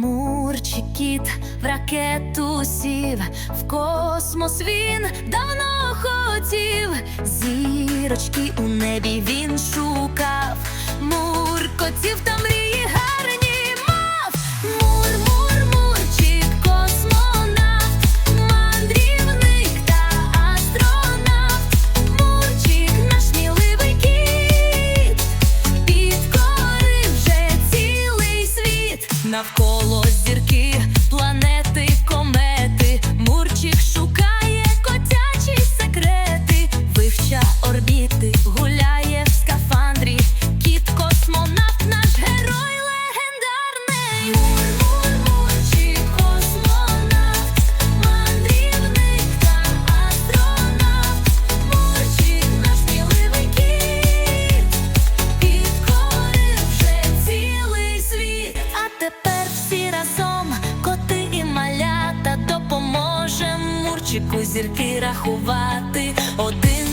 Мурчик кіт в ракету сів, в космос він давно хотів, зірочки у небі він шукав, муркотів та мрії гарні мав. Мур, мур, мурчик, космонавт, мандрівник та астронавт, мурчик, наш сміливий кіт, підкорив вже цілий світ. Зірки, планети, комети, Мурчик шукає котячі секрети, вивча орбіти, малята, зірки рахувати. Один,